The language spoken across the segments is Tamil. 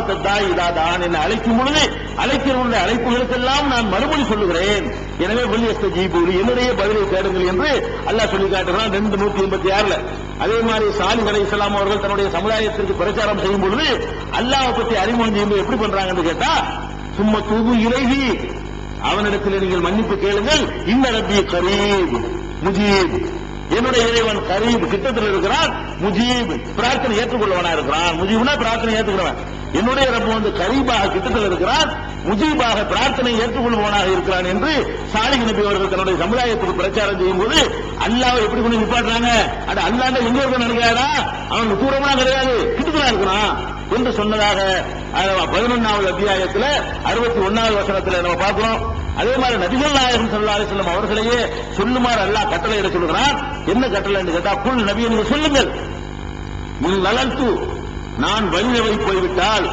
தாவத்தாய் இதாதான் என்று அழைக்கும் பொழுது அழைக்கிறவருடைய அழைப்புகளுக்கெல்லாம் நான் மறுமொழி சொல்லுகிறேன். எனவே வெளியஸ்த ஜீபூரி என்னுடைய பதிலை தேடுங்கள் என்று அல்லாஹ் சொல்லி காட்டுகிறான். ரெண்டு நூத்தி எண்பத்தி ஆறுல. அதே மாதிரி சாலி அலை இஸ்லாம் அவர்கள் தன்னுடைய சமுதாயத்திற்கு பிரச்சாரம் செய்யும் பொழுது அல்லாவை பற்றி அறிமுகம் செய்யும்போது எப்படி பண்றாங்கன்னு கேட்டா சும்மா தூது இறைவி அவனிடத்தில் நீங்கள் மன்னிப்பு கேளுங்கள். இந்த ரப்பி கரீப் முஜீப். என்னுடைய இறைவன் கரீப் கிட்டத்தில் இருக்கிறான் முஜீப். பிரார்த்தனை ஏற்றுக்கொள்ளவனா இருக்கிறான் முஜீப்னா பிரார்த்தனை ஏற்றுக்கிறவன். என்னுடைய ரப்பு வந்து கரீபாக கிட்டத்தில் இருக்கிறான் முஜீபாக பிரார்த்தனை ஏற்றுக்கொள்பவனாக இருக்கிறான் என்று சாலிஹ் நபி அவர்கள் தன்னுடைய சமுதாயத்துக்கு பிரச்சாரம் செய்யும் போது அல்லாஹ் எப்படி கொண்டு நிப்பாட்டுறாங்க? அட அல்லாண்ட எங்க இருக்க நினைக்கிறாரா அவனுக்கு தூரமா கிடையாது. கிட்டத்தில் இருக்கிறான். என்று சொன்னதாக பதினொன்னாவது அத்தியாயத்தில் அறுபத்தி ஒன்னாவது வசனத்தில் நம்ம பார்க்கிறோம். அதே மாதிரி நபிகள் நாயகம் ஸல்லல்லாஹு அலைஹி அவர்களையே சொல்லுமாறு அல்லாஹ் கட்டளை இட என்ன கட்டளை என்று கேட்டா புல் நபி என்று சொல்லுங்கள். நீ நலன்து நான் வழிதவறி போய்விட்டால்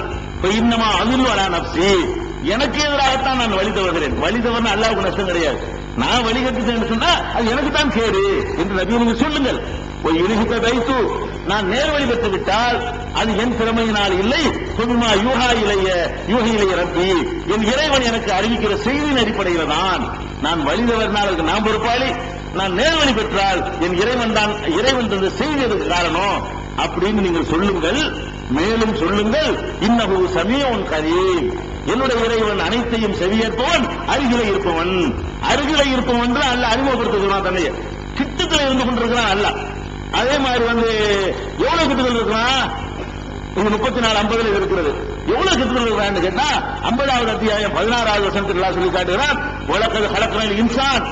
இன்னமா அதில் வரா நப்சி? எனக்கு எதிராகத்தான் நான் வழி தவறுகிறேன். வழி தவறுனா அல்லாவுக்கு நஷ்டம் கிடையாது. நான் வழி கட்டுட்டேன்னு சொன்னா அது எனக்கு தான் கேடு என்று நபி நீங்க சொல்லுங்கள். ஒரு இறுகித்த வைத்து நான் நேர் வழி பெற்று விட்டால் அது என் திறமையினால் இல்லை. சும்மா யூகா இளைய யூக இளைய ரப்பி. என் இறைவன் எனக்கு அறிவிக்கிற செய்தியின் அடிப்படையில் தான் நான் வழிதவறினால் அதுக்கு நான் பொறுப்பாளி. நான் நேர்வழி பெற்றால் என் இறைவன் தான் இறைவன் தந்த செய்தி அதுக்கு காரணம்? அப்படின்னு நீங்கள் சொல்லுங்கள். மேலும் சொல்லுங்கள் இன்னகு சமீவன் கரீம். என்னுடைய இறைவன் அனைத்தையும் செவியேற்பவன் அருகில இருப்பவன். அருகில இருப்பவன் அல்ல அறிமுகப்படுத்துகிறான் தன்னைய கிட்டத்தில் இருந்து கொண்டிருக்கிறான் அல்ல அதே மாதிரி வந்து எவ்வளவு கிட்டத்தில் இருக்கிறான்? இது முப்பத்தி நாலு ஐம்பதுல இருக்கிறது. எவ்வளவு கிட்டத்தில் இருக்கிறான்னு கேட்டா ஐம்பதாவது அத்தியாயம் பதினாறாவது வருஷத்தில் எல்லாம் சொல்லி காட்டுகிறான் உலகது கலக்கிற இன்சான்.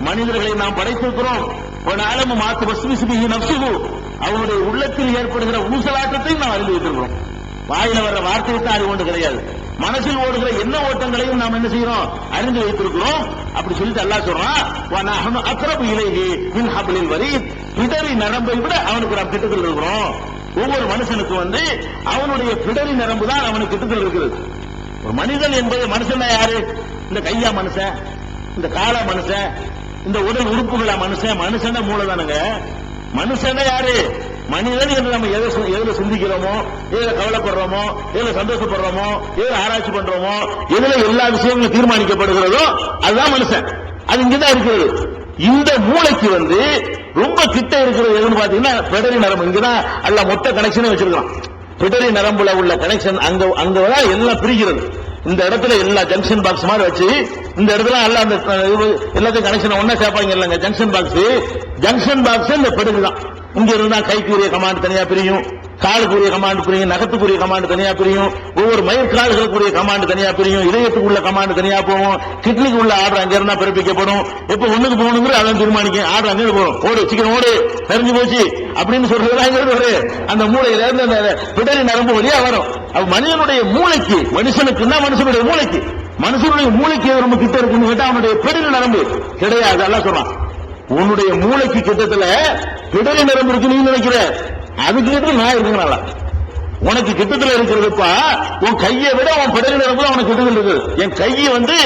மனிதர்களை நாம் படைத்திருக்கிறோம். ஒரு நாளும் மாத்து வசுவிசுபிகி நப்சுகு அவனுடைய உள்ளத்தில் ஏற்படுகிற ஊசலாட்டத்தையும் நாம் அறிந்து வைத்திருக்கிறோம் வாயில வர்ற வார்த்தையை தான் அறிவு ஒன்று கிடையாது. மனசில் ஓடுகிற என்ன ஓட்டங்களையும் நாம் என்ன செய்யறோம்? அறிந்து வைத்திருக்கிறோம். அப்படி சொல்லிட்டு அல்லா சொல்றான் அக்ரபு இலைகி மின் ஹபிளில் வரி பிடரி நரம்பை விட அவனுக்கு நாம் கிட்டத்தில் இருக்கிறோம். ஒவ்வொரு மனுஷனுக்கு வந்து அவனுடைய பிடரி நரம்பு தான் அவனுக்கு கிட்டத்தில் இருக்கிறது. ஒரு மனிதன் என்பது மனுஷன் யாரு? இந்த கையா மனுஷன் இந்த கால மனுஷன் இந்த உடல் உறுப்புகளா மனுஷன் மனுஷன் மூலதானுங்க மனுஷன் யாரு? மனிதன் என்று நம்ம எதை எதுல சிந்திக்கிறோமோ எதுல கவலைப்படுறோமோ எதுல சந்தோஷப்படுறோமோ எதுல ஆராய்ச்சி பண்றோமோ எதுல எல்லா விஷயங்களும் தீர்மானிக்கப்படுகிறதோ அதுதான் மனுஷன். அது இங்கதான் இருக்கிறது. இந்த மூளைக்கு வந்து ரொம்ப கிட்ட இருக்கிறது எதுன்னு பாத்தீங்கன்னா பெடரி நரம்பு. இங்கதான் அல்ல மொத்த கனெக்ஷனே வச்சிருக்கான் பிடரி நரம்புல உள்ள கனெக்ஷன் அங்க அங்கதான் எல்லாம் பிரிக்கிறது இந்த இடத்துல எல்லா ஜங்ஷன் பாக்ஸ் மாதிரி வச்சு இந்த இடத்துல எல்லாம் அந்த இது எல்லாத்தையும் கனெக்ஷன் ஒன்னா சேர்ப்பாங்க இல்லைங்க ஜங்ஷன் பாக்ஸ் ஜங்ஷன் பாக்ஸ் இந்த பிடரி தான் இங்க இருந்தா கைக்குரிய கமாண்ட் தனியா பிரியும். காலுக்குரிய கமாண்டு பிரியும் நகத்துக்குரிய கமாண்டு தனியா பிரியும் ஒவ்வொரு மயிர் கால்களுக்குரிய கமாண்ட் தனியா பிரியும் இதயத்துக்குள்ள கமாண்டு தனியா போகும் கிட்னிக்கு உள்ள ஆர்டர் அங்க இருந்தா பிறப்பிக்கப்படும் எப்ப ஒண்ணுக்கு போகணுங்கிற அதான் தீர்மானிக்கும் ஆர்டர் அங்க போகணும் போகும் ஓடு சீக்கிரம் ஓடு தெரிஞ்சு போச்சு அப்படின்னு சொல்றது அங்க அந்த மூளையில இருந்து அந்த பிடரி நரம்பு வழியா வரும். மனிதனுடைய மூளைக்கு மனுஷனுக்குன்னா மனுஷனுடைய மூளைக்கு? மனுஷனுடைய மூளைக்கு ரொம்ப கிட்ட இருக்குன்னு கேட்டா அவனுடைய பிடரி நரம்பு. கிடையாது அதெல்லாம் சொல்றான். உன்னுடைய மூளைக்கு கிட்டத்துல பிடரி நரம்பு இருக்கு நீ நினைக்கிற. அதுக்கு கிட்ட நான் இருக்குங்களா உனக்கு கிட்டத்தில் இருக்கிறதுப்பா உன் கையை விட உன் பிடலில் இருக்கிறது உனக்கு கிட்டத்தில் இருக்குது. என் கையை வந்து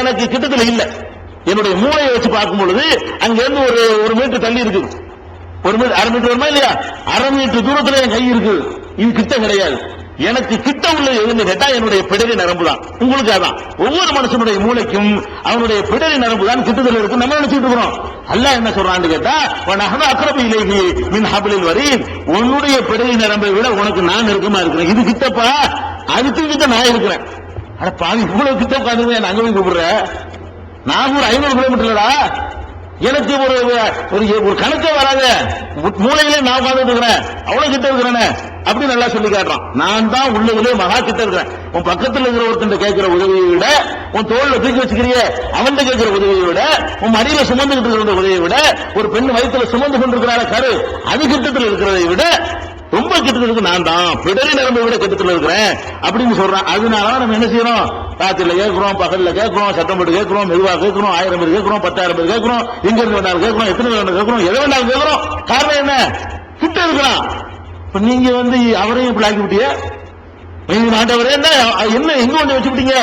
எனக்கு கிட்டத்தில் இல்லை. என்னுடைய மூளையை வச்சு பார்க்கும் பொழுது அங்கிருந்து ஒரு ஒரு மீட்டர் தள்ளி இருக்குது ஒரு மீட்டர் அரை மீட்டர் வருமா இல்லையா? அரை மீட்டர் தூரத்தில் என் கை இருக்குது இது கிட்ட கிடையாது. எனக்கு கிட்ட உள்ள எதுன்னு கேட்டா என்னுடைய பிடரி நரம்பு தான் உங்களுக்கு அதான். ஒவ்வொரு மனுஷனுடைய மூளைக்கும் அவனுடைய பிடரி நரம்பு தான் கிட்டத்தில் இருக்கு. நம்ம நினைச்சிட்டு இருக்கிறோம். அல்ல என்ன சொல்றான்னு கேட்டா உனக்கு அக்கரபு இலகி மின் ஹபிளில் வரி உன்னுடைய பிடரி நரம்பை விட உனக்கு நான் நெருக்கமா இருக்கிறேன். இது கிட்டப்பா? அதுக்கு கிட்ட நான் இருக்கிறேன். அட பாவி இவ்வளவு கிட்ட உட்காந்து அங்க போய் கூப்பிடுற? நான் ஒரு ஐநூறு கிலோமீட்டர்லடா? எனக்கு ஒரு ஒரு கணக்கே வராத. மு- மூளையிலே நான் உட்கார்ந்துட்டு இருக்கிறேன். அவ்வளவு கிட்ட இருக்கிறேன்னு அப்படி நல்லா சொல்லி காட்டுறான். நான் தான் உள்ளதிலே மகா கிட்ட இருக்கிறேன் உன் பக்கத்துல இருக்கிற ஒருத்தன் கேட்கிற உதவியை விட உன் தோல்ல தூக்கி வச்சுக்கிறிய அவன் கேட்கிற உதவியை விட உன் மடியில சுமந்துகிட்டு இருக்கிற உதவியை விட ஒரு பெண் வயிற்றுல சுமந்து கொண்டிருக்கிறார கரு அது கிட்டத்தில் இருக்கிறதை விட ரொம்ப கிட்டத்தில் இருக்கு நான் தான். பிடரி நரம்பை விட கிட்டத்தில் இருக்கிறேன் அப்படின்னு சொல்றான். அதனால நம்ம என்ன செய்யறோம்? ராத்திரில கேட்கிறோம் பகல்ல கேட்கிறோம் சட்டம் போட்டு கேட்கிறோம் மெதுவா கேட்கிறோம் ஆயிரம் பேர் கேட்கிறோம் பத்தாயிரம் பேர் கேட்கிறோம் இங்க இருந்து வேணாலும் கேட்கிறோம் எத்தனை வேணாலும் கேட்கிறோம் எதை வேணாலும் கேட்கிறோம். காரணம் என்ன? கிட்ட இருக்கிறான். இப்ப நீங்க வந்து அவரையும் இப்படி ஆக்கி விட்டிய நீங்க ஆண்டவரே என்ன என்ன எங்க கொண்டு வச்சுக்கிட்டீங்க?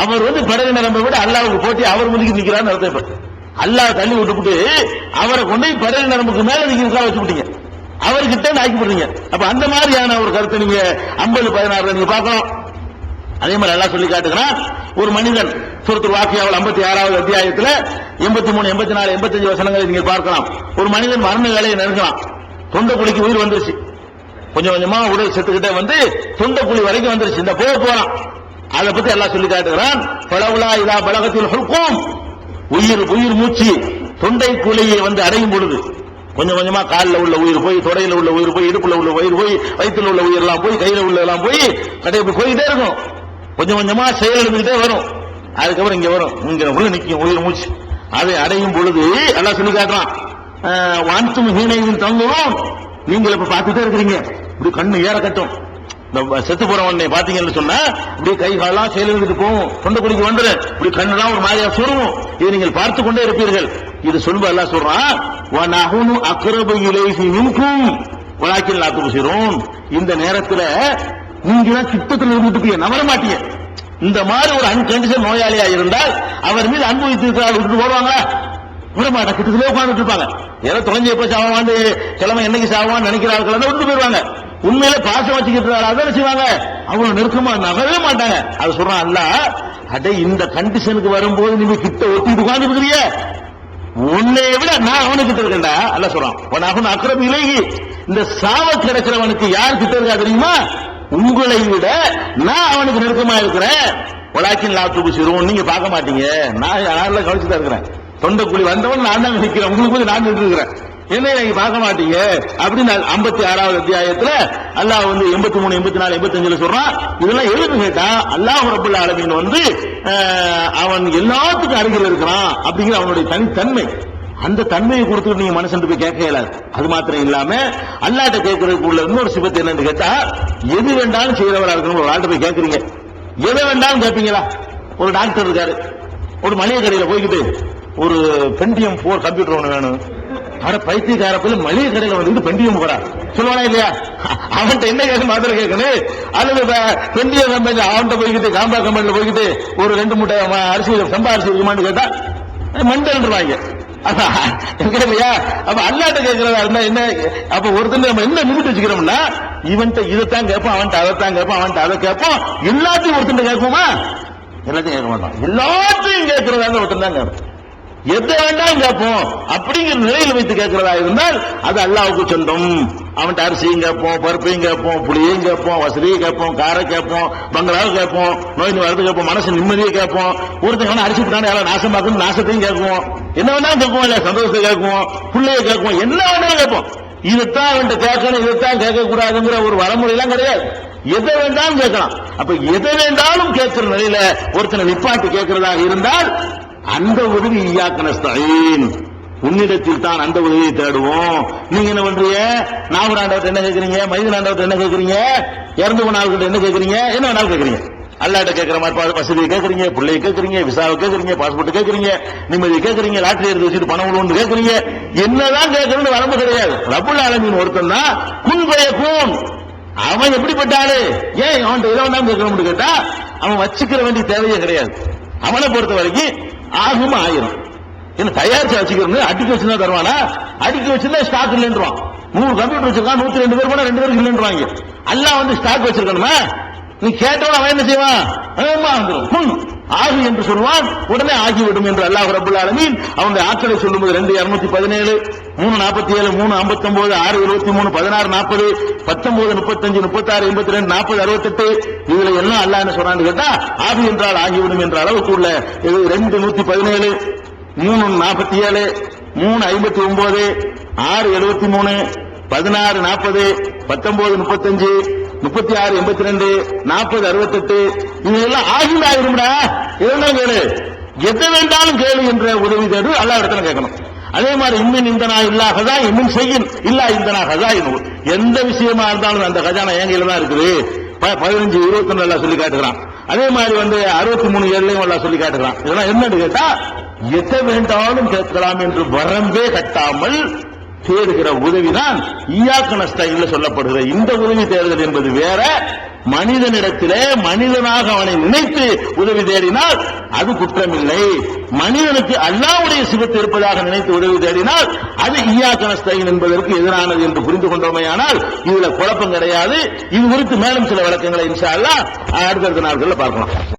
அவர் வந்து படகு நிரம்ப விட அல்லாவுக்கு போட்டி அவர் முதுக்கி நிக்கிறான்னு அர்த்தம் அல்லாஹ் தள்ளி விட்டுப்புட்டு அவரை கொண்டு போய் நிரம்புக்கு மேல நீங்க உட்கார வச்சு அவர்கிட்ட ஆக்கி விடுறீங்க அப்ப அந்த மாதிரியான ஒரு கருத்தை நீங்க ஐம்பது பதினாறுல நீங்க பார்க்கலாம் அதே மாதிரி நல்லா சொல்லி காட்டுகிறான் ஒரு மனிதன் சுருத்து வாக்கியாவில் ஐம்பத்தி ஆறாவது அத்தியாயத்துல எண்பத்தி மூணு எண்பத்தி நாலு எண்பத்தஞ்சு வசனங்களை நீங்க பார்க்கலாம். ஒரு மனிதன் மரண வேலையை நெருங்கலாம் தொண்டை குழிக்கு உயிர் வந்துருச்சு. கொஞ்சம் கொஞ்சமா உடல் செத்துக்கிட்டே வந்து தொண்டை குழி வரைக்கும் வந்துருச்சு. இந்த போக போறான் அதை பத்தி எல்லாம் சொல்லி காட்டுகிறான். பழவுலா இதா பலகத்தில் ஹுக்கும் உயிர் உயிர் மூச்சு தொண்டை குழியை வந்து அடையும் பொழுது கொஞ்சம் கொஞ்சமா காலில் உள்ள உயிர் போய் தொடையில உள்ள உயிர் போய் இடுப்புல உள்ள உயிர் போய் வயிற்றுல உள்ள உயிர் எல்லாம் போய் கையில உள்ள எல்லாம் போய் கடையை போய் போயிட்டே இருக்கும். கொஞ்சம் கொஞ்சமா செயல் வரும். அதுக்கப்புறம் இங்க வரும். இங்க உள்ள நிக்கும் உயிர் மூச்சு. அதை அடையும் பொழுது எல்லாம் சொல்லி காட்டுறான் அஹ், ஹீனையும் தங்குவோம் நீங்கள் இப்ப பார்த்துட்டே இருக்கிறீங்க. இப்படி கண்ணு ஏற கட்டும் இந்த செத்து போறவனை பாத்தீங்கன்னு சொன்னா இப்படி கை காலாம் செயல் எடுத்துட்டு போகும். தொண்டை குடிக்கு வந்துரு. இப்படி கண்ணெல்லாம் ஒரு மாதிரியா சுருவும் இதை நீங்கள் பார்த்து கொண்டே இருப்பீர்கள். இது சொல்லுவ எல்லாம் சொல்றான் வனஹுனு அக்ரபு இலேசி மின்கும். வழக்கில் நாத்து துபசிரூன் இந்த நேரத்துல நீங்க தான் கிட்டத்துல இருந்துட்டு நவர மாட்டீங்க. இந்த மாதிரி ஒரு அன்கண்டிஷன் நோயாளியா இருந்தால் அவர் மீது அன்பு வைத்திருக்கிறார் விட்டு போடுவாங்க விட கிட்டத்திலே உட்காந்துட்டு இருப்பாங்க. ஏதோ தொலைஞ்சு எப்ப சாவான்னு கிழமை என்னைக்கு சாவான்னு நினைக்கிறார்கள் விட்டு போயிருவாங்க உண்மையில பாசம் வச்சுக்கிட்டு அதான் செய்வாங்க? அவ்வளவு நெருக்கமா நகரவே மாட்டாங்க. அது சொல்றான் அல்ல அடே இந்த கண்டிஷனுக்கு வரும்போது நீங்க கிட்ட ஒட்டிட்டு உட்கார்ந்து உன்னைய உன்னை விட நான் அவனுக்கிட்ட இருக்கேன்டா. அல்ல சொல்றான் உன் அவன் அக்கிரம் இலகி இந்த சாவ கிடைக்கிறவனுக்கு யார் கிட்ட இருக்கா தெரியுமா? உங்களை விட நான் அவனுக்கு நெருக்கமா இருக்கிறேன். உலாக்கின் லாத்துக்கு சிறுவன். நீங்க பார்க்க மாட்டீங்க. நான் யாரில் கவனிச்சுதான் தான் இருக்கிறேன் கூலி வந்தவன் நான் தான் நிற்கிறேன். உங்களுக்கு போய் நான் நின்று இருக்கிறேன் என்ன நீங்க பார்க்க மாட்டீங்க? அப்படின்னு ஐம்பத்தி ஆறாவது அத்தியாயத்துல அல்லாஹ் வந்து எண்பத்தி மூணு எண்பத்தி நாலு எண்பத்தஞ்சுல சொல்றான். இதெல்லாம் எதுக்கு கேட்டா அல்லாஹ் ரபுல்ல அலமீன் வந்து அவன் எல்லாத்துக்கும் அருகில் இருக்கிறான் அப்படிங்கிற அவனுடைய தனித்தன்மை அந்த தன்மையை கொடுத்துட்டு நீங்க மனுஷன் போய் கேட்க இயலாது அது மாத்திரம் இல்லாம அல்லாட்ட கேட்கறதுக்கு உள்ள இன்னொரு சிபத்து என்னன்னு கேட்டா எது வேண்டாலும் செய்யறவரா இருக்கணும் ஒரு ஆள்கிட்ட போய் கேட்கறீங்க. எதை வேண்டாலும் கேட்பீங்களா? ஒரு டாக்டர் இருக்காரு. ஒரு மளிகை கடையில போய்கிட்டு ஒரு பென்டியம் போர் கம்ப்யூட்டர் ஒன்று வேணும். அட பைத்தியக்கார போய் மளிகை கடையில வந்து பெண்டியம் போறா. சொல்லுவானா இல்லையா? அவன்கிட்ட என்ன கேட்க மாதிரி கேட்கணும்? அல்லது பெண்டிய கம்பெனி அவன்கிட்ட போய்கிட்டு காம்பா கம்பெனில போய்கிட்டு ஒரு ரெண்டு மூட்டை அரிசி சம்பா அரிசி இருக்குமான்னு கேட்டா மண்டல்ன்றாங்க இல்லையா? அப்ப அல்லாட்ட கேட்கறதா இருந்தா என்ன? அப்ப ஒருத்தர் நம்ம என்ன நிமிட்டு வச்சுக்கிறோம்னா இவன்ட்ட இதைத்தான் கேட்போம் அவன்கிட்ட அதைத்தான் கேட்போம் அவன்கிட்ட அதை கேட்போம் எல்லாத்தையும் ஒருத்தர் கேட்போமா? எல்லாத்தையும் கேட்க மாட்டான். எல்லாத்தையும் கேட்கறதா ஒருத்தன் தான் கேட்போம் எதை வேண்டாம் கேட்போம் அப்படிங்கிற நிலையில் வைத்து கேட்கிறதா இருந்தால் அது அல்லாவுக்கு சொந்தம். அவன்கிட்ட அரிசியும் கேட்போம் பருப்பையும் கேட்போம் புளியையும் கேட்போம் வசதியும் கேட்போம் காரை கேட்போம் பங்களாவும் கேட்போம் நோய் வரது கேட்போம் மனசு நிம்மதியை கேட்போம் ஒருத்தங்க அரிசி விட்டானே யாரும் நாசம் பார்க்கணும் நாசத்தையும் கேட்போம் என்ன வேணாலும் கேட்போம் இல்ல சந்தோஷத்தை கேட்போம் பிள்ளைய கேட்போம் என்ன வேணாலும் கேட்போம். இதைத்தான் அவன்கிட்ட கேட்கணும் இதைத்தான் கேட்கக்கூடாதுங்கிற ஒரு வரமுறை எல்லாம் கிடையாது. எதை வேண்டாலும் கேட்கலாம். அப்ப எதை வேண்டாலும் கேட்கிற நிலையில ஒருத்தனை நிப்பாட்டி கேட்கிறதாக இருந்தால் அந்த உதவி ஈயாக்கனஸ்தீன் உன்னிடத்தில் தான் அந்த உதவியை தேடுவோம். நீங்க என்ன பண்றீங்க? நாகூராண்டவர்கிட்ட என்ன கேட்கறீங்க மைதனாண்டவர்கிட்ட என்ன கேட்கறீங்க இறந்து போன ஆள்கிட்ட என்ன கேட்கறீங்க என்ன வேணாலும் கேட்கறீங்க அல்லாட்ட கேட்கற மாதிரி வசதியை கேட்கறீங்க பிள்ளையை கேட்கறீங்க விசாவை கேட்கறீங்க பாஸ்போர்ட் கேட்கறீங்க நிம்மதி கேட்கறீங்க லாட்டரி எடுத்து வச்சுட்டு பணம் விடுவோம்னு கேட்கறீங்க என்னதான் கேட்கணும்னு வரம்பு கிடையாது. ரபுல் ஆலமின் ஒருத்தன் தான் குன் பயக்கும் அவன் எப்படிப்பட்டாரு ஏன் அவன் எதை வேண்டாம் கேட்கணும்னு கேட்டா அவன் வச்சுக்கிற வேண்டிய தேவையே கிடையாது. அவனை பொறுத்த வரைக்கும் ஆகும் ஆயிரம். என்ன தயாரிச்சு வச்சுக்கிறோம் அடுக்கி வச்சுதான் தருவானா? அடுக்கி வச்சிருந்தா ஸ்டாக் இல்லைன்றான் நூறு கம்ப்யூட்டர் வச்சிருக்கான் நூத்தி ரெண்டு பேர் போனா ரெண்டு பேருக்கு இல்லைன்றாங்க எல்லாம் வந்து ஸ்டாக் வச்சிருக்கணுமா? நீ கேட்டவன் அவன் என்ன செய்வான்? வேகமா ஆகு என்று சொல்வான். உடனே ஆகிவிடும் என்று அல்லாஹ் ரபுல் ஆலமீன் அவனுடைய ஆற்றலை சொல்லும்போது ரெண்டு இருநூத்தி பதினேழு மூணு நாற்பத்தி ஏழு மூணு ஐம்பத்தி ஒன்பது ஆறு இருபத்தி மூணு பதினாறு நாற்பது பத்தொன்பது முப்பத்தஞ்சு முப்பத்தாறு எண்பத்தி ரெண்டு நாற்பது அறுபத்தெட்டு. இதுல எல்லாம் அல்லாஹ் என்ன சொல்றான்னு கேட்டா ஆகு என்றால் ஆகிவிடும் என்ற அளவுக்கு உள்ள இது ரெண்டு நூத்தி பதினேழு மூணு நாற்பத்தி ஏழு மூணு ஐம்பத்தி ஒன்பது ஆறு எழுபத்தி மூணு பதினாறு நாற்பது பத்தொன்பது முப்பத்தஞ்சு முப்பத்தி ஆறு எண்பத்தி ரெண்டு நாற்பது அறுபத்தெட்டு இதெல்லாம் ஆகிண்டு ஆகிடும்டா. இதெல்லாம் கேளு. எதை வேண்டாலும் கேளு என்ற உதவி தேடு. எல்லா இடத்துல கேட்கணும். அதே மாதிரி இன்னும் இந்தனா இல்லா கதா இன்னும் செய்யும். இல்லா இந்தனா நான் கதா எந்த விஷயமா இருந்தாலும் அந்த கஜானா எங்கையில தான் இருக்குது. ப- பதினஞ்சு இருபத்தி ஒண்ணு எல்லாம் சொல்லி காட்டுகிறான். அதே மாதிரி வந்து அறுபத்தி மூணு ஏழுலையும் எல்லாம் சொல்லி காட்டுகிறான். இதெல்லாம் என்னன்னு கேட்டா எதை வேண்டாலும் கேட்கலாம் என்று வரம்பே கட்டாமல் தேடுகிற உதவிதான் ஈயாக்க நஸ்தாயில சொல்லப்படுகிற இந்த உதவி தேடுதல் என்பது வேற. மனிதனிடத்திலே மனிதனாக அவனை நினைத்து உதவி தேடினால் அது குற்றமில்லை. மனிதனுக்கு அல்லாவுடைய சிவத்து இருப்பதாக நினைத்து உதவி தேடினால் அது ஈயா கனஸ்தைன் என்பதற்கு எதிரானது என்று புரிந்து கொண்டோமையானால் இதுல குழப்பம் கிடையாது. இது குறித்து மேலும் சில விளக்கங்களை இன்ஷா அல்லா அடுத்தடுத்த நாட்களில் பார்க்கலாம்.